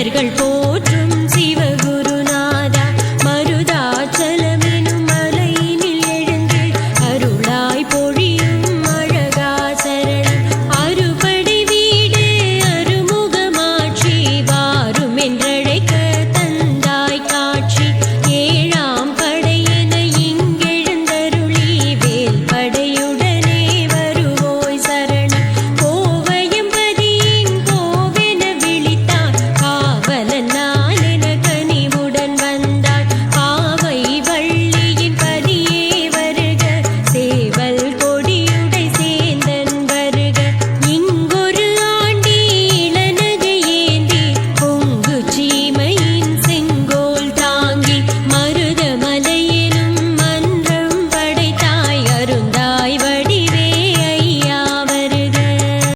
வீரர்கள் போற்று